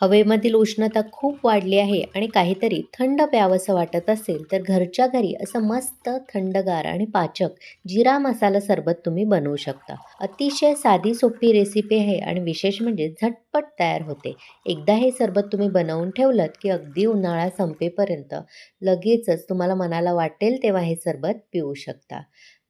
हवेमधील उष्णता खूप वाढली आहे आणि काहीतरी थंड प्यावंसं वाटत असेल तर घरच्या घरी असं मस्त थंडगार आणि पाचक जिरा मसाला सरबत तुम्ही बनवू शकता. अतिशय साधी सोपी रेसिपी आहे आणि विशेष म्हणजे झटपट तयार होते. एकदा हे सरबत तुम्ही बनवून ठेवलं की अगदी उन्हाळा संपेपर्यंत लगेचच तुम्हाला मनाला वाटेल तेव्हा हे सरबत पिऊ शकता.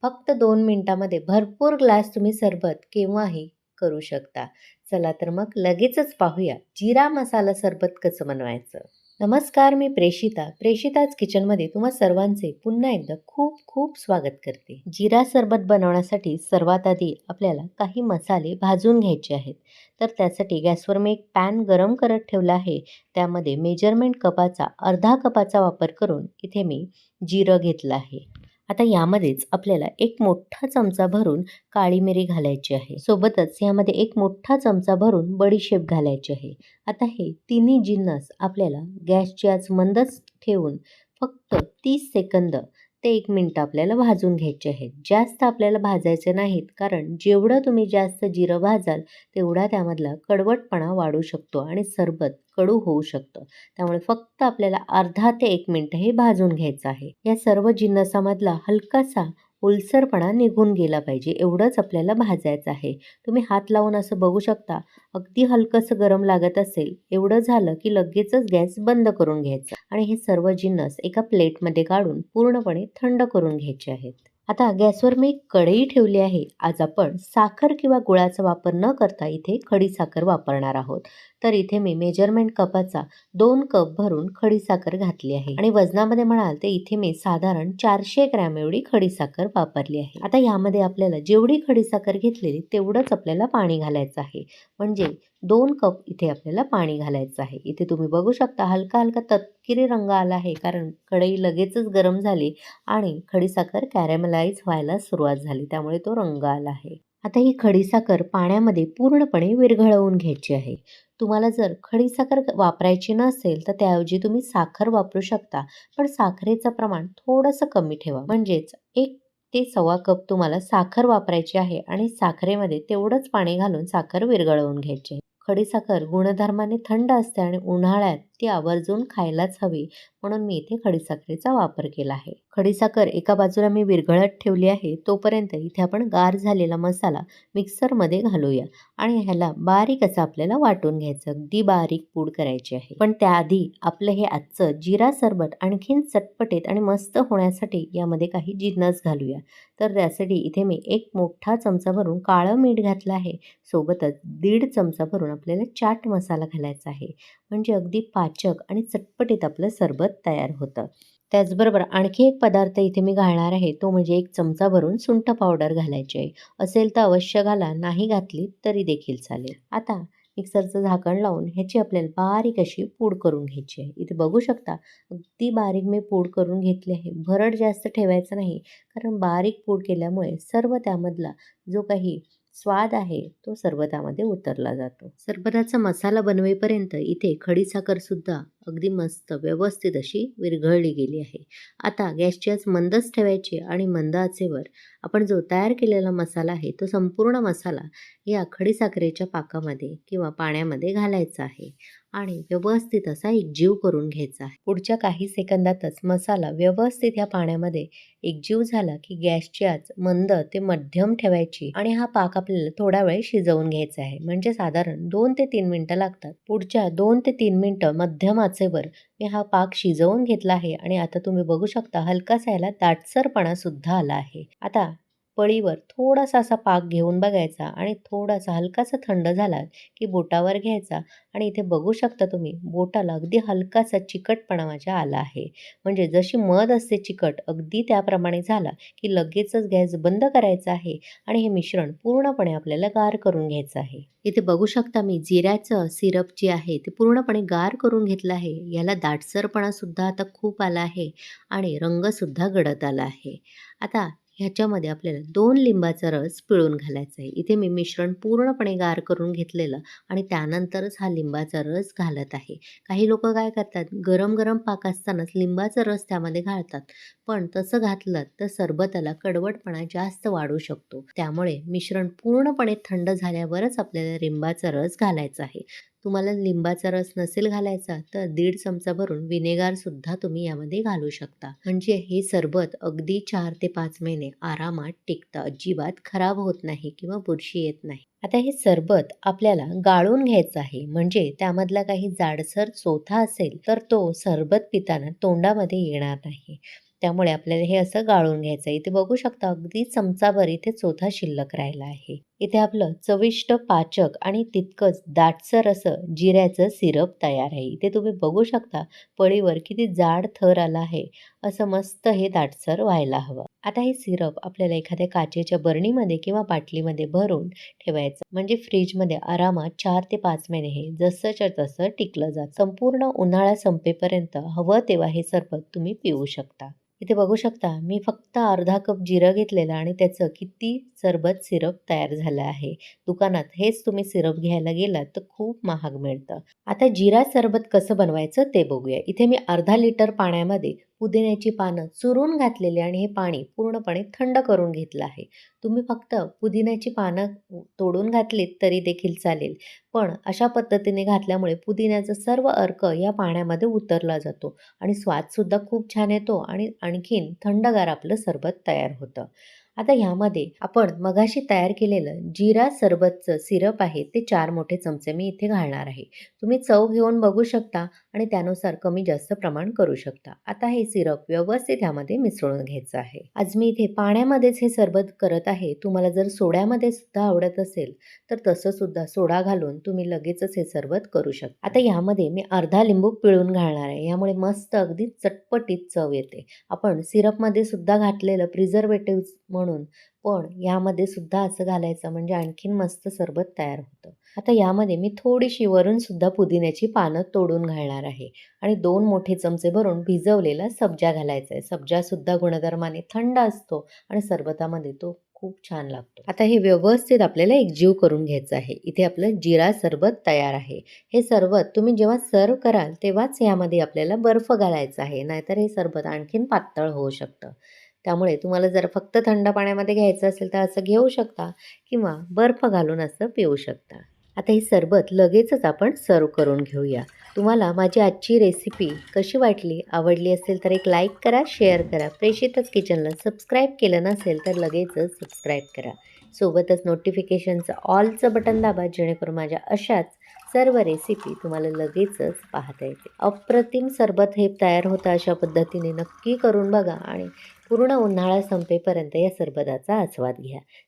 फक्त दोन मिनटामध्ये भरपूर ग्लास तुम्ही सरबत केव्हाही करू शकता. चला तर मग लगेचच पाहूया जिरा मसाला सरबत कसं बनवायचं. नमस्कार मी प्रेषिता प्रेषिताच किचनमध्ये तुम्हा सर्वांचे पुन्हा एकदा खूप खूप स्वागत करते. जिरा सरबत बनवण्यासाठी सर्वात आधी आपल्याला काही मसाले भाजून घ्यायचे आहेत. तर त्यासाठी गॅसवर मी एक पॅन गरम करत ठेवला आहे. त्यामध्ये मेजरमेंट कपाचा अर्धा कपाचा वापर करून इथे मी जिरं घेतलं आहे. आता यामध्येच आपल्याला एक मोठा चमचा भरून काळी मिरी घालायची आहे. सोबतच यामध्ये एक मोठा चमचा भरून बडीशेप घालायची आहे. आता हे तिन्ही जिन्नस आपल्याला गॅसची आज मंदच ठेवून फक्त तीस सेकंद ते एक मिनटं आपल्याला भाजून घ्यायचे आहेत. जास्त आपल्याला भाजायचे नाहीत कारण जेवढं तुम्ही जास्त जिरं भाजाल तेवढा त्यामधला कडवटपणा वाढू शकतो आणि सरबत कडू होऊ शकतं. त्यामुळे फक्त आपल्याला अर्धा ते एक मिनटं हे भाजून घ्यायचं आहे. या सर्व जिन्नसामधला हलकासा ओलसरपणा निघून गेला पाहिजे. एवढंच आपल्याला भाजायचं आहे. तुम्ही हात लावून असं बघू शकता. अगदी हलकंसं गरम लागत असेल एवढं झालं की लगेचच गॅस बंद करून घ्यायचा आणि हे सर्व जिन्नस एका प्लेटमध्ये काढून पूर्णपणे थंड करून घ्यायचे आहेत. आता गॅसवर मी कढई ठेवली आहे. आज आपण साखर किंवा गुळाचा वापर न करता इथे खडी साखर वापरणार आहोत. तर इथे मी मेजरमेंट कपाचा दोन कप भरून खडी साखर घातली आहे. आणि वजनामध्ये म्हणाल तर इथे मी साधारण चारशे ग्रॅम एवढी खडी साखर वापरली आहे. आता यामध्ये आपल्याला जेवढी खडी साखर घेतलेली तेवढंच आपल्याला पाणी घालायचं आहे. म्हणजे दोन कप इथे आपल्याला पाणी घालायचं आहे. इथे तुम्ही बघू शकता हलका हलका तपकिरी रंग आला आहे कारण कढई लगेचच गरम झाली आणि खडीसाखर कॅरेमलाइज व्हायला सुरुवात झाली. त्यामुळे तो रंग आला आहे. आता ही खडीसाखर पाण्यामध्ये पूर्णपणे विरघळवून घ्यायची आहे. तुम्हाला जर खडीसाखर वापरायची नसेल तर त्याऐवजी तुम्ही साखर वापरू शकता पण साखरेचं प्रमाण थोडंसं कमी ठेवा. म्हणजेच एक ते सव्वा कप तुम्हाला साखर वापरायची आहे आणि साखरेमध्ये तेवढंच पाणी घालून साखर विरघळवून घ्यायची आहे. खडीसाखर गुणधर्माने थंड असते आणि उन्हाळ्यात ती आवर्जून खायलाच हवी. म्हणून मी इथे खडीसाखरेचा वापर केला आहे. खडीसाखर एका बाजूला मी विरघळत ठेवली आहे तोपर्यंत इथे आपण गार झालेला मसाला मिक्सरमध्ये घालूया आणि ह्याला बारीक असं आपल्याला वाटून घ्यायचं. अगदी बारीक पूड करायची आहे. पण त्याआधी आपलं हे आजचं जिरा सरबत आणखीन चटपटीत आणि मस्त होण्यासाठी यामध्ये काही जिन्नस घालूया. तर त्यासाठी इथे मी एक मोठा चमचा भरून काळं मीठ घातलं आहे. सोबतच दीड चमचा भरून आपल्याला चाट मसाला घालायचा आहे. म्हणजे अगदी पाच पाचक आणि चटपटीत आपलं सरबत तयार होतं. त्याचबरोबर आणखी एक पदार्थ इथे मी घालणार आहे तो म्हणजे एक चमचा भरून सुंठ पावडर घालायची आहे. असेल तर अवश्य घाला नाही घातली तरी देखील चालेल. आता मिक्सरचं झाकण लावून ह्याची आपल्याला बारीक अशी पूड करून घ्यायची आहे. इथे बघू शकता अगदी बारीक मी पूड करून घेतली आहे. भरड जास्त ठेवायचं नाही कारण बारीक पूड केल्यामुळे सर्व त्यामधला जो काही स्वाद आहे तो सरबतामध्ये उतरला जातो. सरबताचा मसाला बनवेपर्यंत इथे खडीसाखरसुद्धा अगदी मस्त व्यवस्थित अशी विरघळली गेली आहे. आता गॅसची आज मंदच ठेवायची आणि मंद आचेवर आपण जो तयार केलेला मसाला आहे तो संपूर्ण मसाला या खडीसाखरेच्या पाकामध्ये किंवा पाण्यामध्ये घालायचा आहे आणि व्यवस्थित असा एकजीव करून घ्यायचा आहे. पुढच्या काही सेकंदातच मसाला व्यवस्थित ह्या पाण्यामध्ये एकजीव झाला की गॅसची आज मंद ते मध्यम ठेवायची आणि हा पाक आपल्याला थोडा वेळ शिजवून घ्यायचा आहे. म्हणजे साधारण दोन ते तीन मिनटं लागतात. पुढच्या दोन ते तीन मिनटं मध्यम आचेवर मी हा पाक शिजवून घेतला आहे आणि आता तुम्ही बघू शकता हलकासा याला दाटसरपणा सुद्धा आला आहे. आता पळीवर थोडासा असा पाक घेऊन बघायचा आणि थोडासा हलकासा थंड झाला की बोटावर घ्यायचा. आणि इथे बघू शकता तुम्ही बोटाला अगदी हलकासा चिकटपणा माझ्या आला आहे. म्हणजे जशी मध असते चिकट अगदी त्याप्रमाणे झाला की लगेचच गॅस बंद करायचा आहे आणि हे मिश्रण पूर्णपणे आपल्याला गार करून घ्यायचं आहे. इथे बघू शकता मी जिऱ्याचं सिरप जे आहे ते पूर्णपणे गार करून घेतलं आहे. याला दाटसरपणा सुद्धा आता खूप आला आहे आणि रंगसुद्धा गडत आला आहे. आता ह्याच्यामध्ये आपल्याला दोन लिंबाचा रस पिळून घालायचा आहे. इथे मी मिश्रण पूर्णपणे गार करून घेतलेलं आणि त्यानंतरच हा लिंबाचा रस घालत आहे. काही लोक काय करतात गरम गरम पाक असतानाच लिंबाचा रस त्यामध्ये घालतात. पण तसं घातलं तर सरबताला कडवटपणा जास्त वाढू शकतो. त्यामुळे मिश्रण पूर्णपणे थंड झाल्यावरच आपल्याला लिंबाचा रस घालायचा आहे. तुम्हाला लिंबाचा रस नसेल घालायचा तर दीड चमचा भरून विनेगारसुद्धा तुम्ही यामध्ये घालू शकता. म्हणजे हे सरबत अगदी चार ते पाच महिने आरामात टिकतं. अजिबात खराब होत नाही किंवा बुरशी येत नाही. आता हे सरबत आपल्याला गाळून घ्यायचं आहे. म्हणजे त्यामधला काही जाडसर चोथा असेल तर तो सरबत पिताना तोंडामध्ये येणार नाही. त्यामुळे आपल्याला हे असं गाळून घ्यायचं आहे. इथे बघू शकता अगदी चमचाभर इथे चोथा शिल्लक राहिला आहे. इथे आपलं चविष्ट पाचक आणि तितकंच दाटसर असं जिऱ्याचं सिरप तयार आहे. इथे तुम्ही बघू शकता पळीवर किती जाड थर आला आहे. असं मस्त हे दाटसर व्हायला हवं. आता हे सिरप आपल्याला एखाद्या काचेच्या बरणीमध्ये किंवा बाटलीमध्ये भरून ठेवायचं. म्हणजे फ्रीजमध्ये आरामात चार ते पाच महिने हे जसंच्या तसं टिकलं जात. संपूर्ण उन्हाळा संपेपर्यंत हवं तेव्हा हे सरबत तुम्ही पिऊ शकता. इथे बघू शकता मी फक्त अर्धा कप जिरं घेतलेलं आणि त्याचं किती सरबत सिरप तयार झालं आहे. दुकानात हेच तुम्ही सिरप घ्यायला गेलात तर खूप महाग मिळतं. आता जिरा सरबत कसं बनवायचं ते बघूया. इथे मी अर्धा लिटर पाण्यामध्ये पुदिन्याची पानं चुरून घातलेली आणि हे पाणी पूर्णपणे थंड करून घेतलं आहे. तुम्ही फक्त पुदिन्याची पानं तोडून घातलीत तरी देखील चालेल. पण अशा पद्धतीने घातल्यामुळे पुदिन्याचा सर्व अर्क या पाण्यामध्ये उतरला जातो आणि स्वादसुद्धा खूप छान येतो आणि आणखीन थंडगार आपलं सरबत तयार होतं. आता ह्यामध्ये आपण मगाशी तयार केलेलं जिरा सरबतचं सिरप आहे ते चार मोठे चमचे मी इथे घालणार आहे. तुम्ही चव घेऊन बघू शकता. आणि त्यानुसार कमी जास्त प्रमाण करू शकता. आता हे सिरप व्यवस्थित ह्यामध्ये मिसळून घ्यायचं आहे. आज मी इथे पाण्यामध्येच हे सरबत करत आहे. तुम्हाला जर सोड्यामध्ये सुद्धा आवडत असेल तर तसं सुद्धा सोडा घालून तुम्ही लगेचच हे सरबत करू शकता. आता यामध्ये मी अर्धा लिंबू पिळून घालणार आहे. यामुळे मस्त अगदी चटपटीत चव येते. आपण सिरपमध्ये सुद्धा घातलेलं प्रिझर्वेटिव्ह म्हणून पण यामध्ये सुद्धा असं घालायचं म्हणजे आणखीन मस्त सरबत तयार होतं. आता यामध्ये मी थोडीशी वरून सुद्धा पुदिन्याची पानं तोडून घालणार आहे. आणि दोन मोठे चमचे भरून भिजवलेला सब्जा घालायचा आहे. सब्जासुद्धा गुणधर्माने थंड असतो आणि सरबतामध्ये तो खूप छान लागतो. आता हे व्यवस्थित आपल्याला एकजीव करून घ्यायचं आहे. इथे आपलं जिरा सरबत तयार आहे. हे सरबत तुम्ही जेव्हा सर्व कराल तेव्हाच यामध्ये आपल्याला बर्फ घालायचा आहे. नाहीतर हे सरबत आणखीन पातळ होऊ शकतं. त्यामुळे तुम्हाला जर फक्त थंड पाण्यामध्ये घ्यायचं असेल तर असं घेऊ शकता किंवा बर्फ घालून असं पिऊ शकता. आता हे सरबत लगेचच आपण सर्व करून घेऊया. तुम्हाला माझी आजची रेसिपी कशी वाटली आवडली असेल तर एक लाईक करा शेअर करा. प्रेषितच किचनला सबस्क्राईब केलं नसेल तर लगेचच सबस्क्राईब करा. सोबतच नोटिफिकेशनचं ऑलचं बटन दाबा जेणेकरून माझ्या अशाच सर्व रेसिपी तुम्हाला लगेचच पाहता येते अप्रतिम सरबत हे तयार होतं अशा पद्धतीने नक्की करून बघा आणि पूर्ण उन्हाळा संपेपर्यंत या सरबताचा आस्वाद घ्या.